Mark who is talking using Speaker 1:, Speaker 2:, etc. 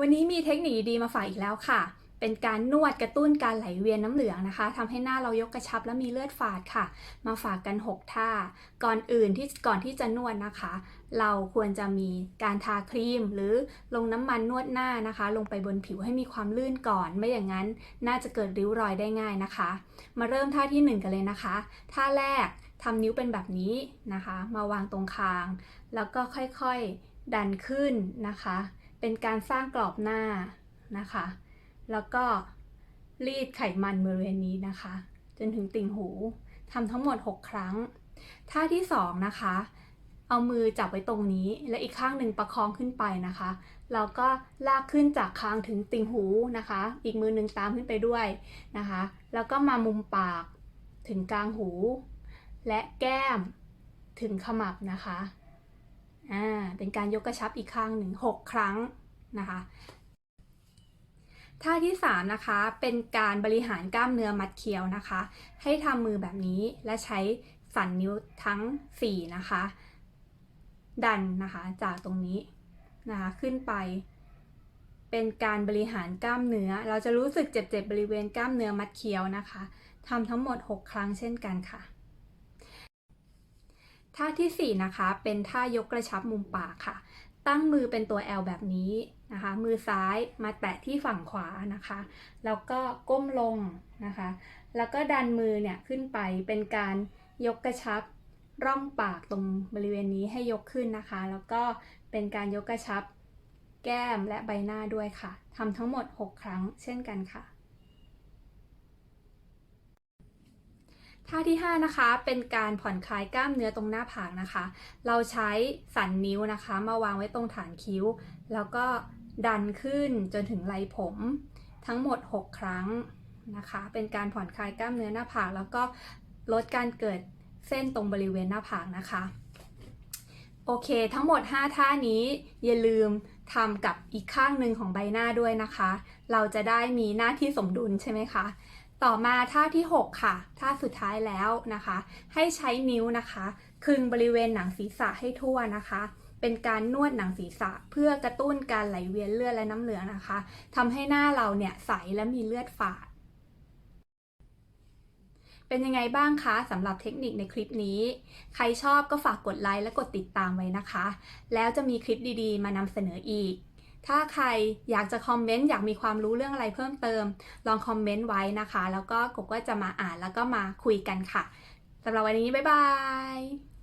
Speaker 1: วันนี้มีเทคนิคดีมาฝากอีกแล้วค่ะ เป็นการนวดกระตุ้นการไหลเวียนน้ำเหลืองนะคะทำให้หน้าเรายกกระชับและมีเลือดฝาดค่ะ มาฝากกัน 6 ท่า ก่อนอื่นที่ก่อนที่จะนวดนะคะ เราควรจะมีการทาครีม หรือลงน้ำมันนวดหน้านะคะ ลงไปบนผิวให้มีความลื่นก่อน ไม่อย่างนั้นน่าจะเกิดริ้วรอยได้ง่ายนะคะ มาเริ่มท่าที่ 1 กันเลยนะคะ ท่าแรกทำนิ้วเป็นแบบนี้นะคะ มาวางตรงคาง แล้วก็ค่อยๆดันขึ้นนะคะ เป็นการสร้างกรอบหน้านะคะ แล้วก็รีดไขมันบริเวณนี้นะคะ จนถึงติ่งหูทำทั้งหมด 6 ครั้ง ท่าที่ 2 นะคะ เอามือจับไว้ตรงนี้ และอีกข้างหนึ่งประคองขึ้นไปนะคะ แล้วก็ลากขึ้นจากคางถึงติ่งหูนะคะ อีกมือหนึ่งตามขึ้นไปด้วยนะคะ แล้วก็มามุมปากถึงกลางหู และแก้มถึงขมับนะคะ อ่าเป็นการยกกระชับอีกข้างหนึ่ง6ครั้งนะคะท่าที่ 3 นะคะ เป็นการบริหารกล้ามเนื้อมัดเคี้ยวนะคะ ให้ทำมือแบบนี้และใช้สันนิ้วทั้ง 4 นะคะ ดันนะคะจากตรงนี้นะคะขึ้นไป เป็นการบริหารกล้ามเนื้อ เราจะรู้สึกเจ็บๆบริเวณกล้ามเนื้อมัดเคี้ยวนะคะทำทั้งหมด 6 ครั้งเช่นกันค่ะ ท่าทีสี่ 4 นะคะ เป็นท่ายกกระชับมุมปากค่ะ ตั้งมือเป็นตัว L แบบนี้นะคะ มือซ้ายมาแตะที่ฝั่งขวานะคะ แล้วก็ก้มลงนะคะ แล้วก็ดันมือเนี่ยขึ้นไปเป็นการยกกระชับร่องปากตรงบริเวณนี้ให้ยกขึ้นนะคะ แล้วก็เป็นการยกกระชับแก้มและใบหน้าด้วยค่ะทำทั้งหมด 6 ครั้งเช่นกันค่ะ ท่าที่ 5 นะคะ เป็นการผ่อนคลายกล้ามเนื้อตรงหน้าผากนะคะ เราใช้สันนิ้วนะคะ มาวางไว้ตรงฐานคิ้ว แล้วก็ดันขึ้นจนถึงไหล่ผม ทั้งหมด 6 ครั้งนะคะ เป็นการผ่อนคลายกล้ามเนื้อหน้าผาก แล้วก็ลดการเกิดเส้นตรงบริเวณหน้าผากนะคะโอเค ทั้งหมด 5 ท่านี้อย่าลืมทำกับอีกข้างหนึ่งของใบหน้าด้วยนะคะ เราจะได้มีหน้าที่สมดุลใช่ไหมคะ ต่อมาท่าที่ 6 ค่ะ ท่าสุดท้ายแล้วนะคะ ให้ใช้นิ้วนะคะ คึงบริเวณหนังศีรษะให้ทั่วนะคะ เป็นการนวดหนังศีรษะเพื่อกระตุ้นการไหลเวียนเลือดและน้ำเหลืองนะคะทำให้หน้าเราเนี่ยใสและมีเลือดฝาด เป็นยังไงบ้างคะสำหรับเทคนิคในคลิปนี้ ใครชอบก็ฝากกดไลค์และกดติดตามไว้นะคะ แล้วจะมีคลิปดีๆ มานำเสนออีก ถ้าใครอยากจะคอมเมนต์อยากมีความรู้เรื่องอะไรเพิ่มเติม ลองคอมเมนต์ไว้นะคะ แล้วก็กบก็จะมาอ่านแล้วก็มาคุยกันค่ะสำหรับวันนี้ บ๊ายบาย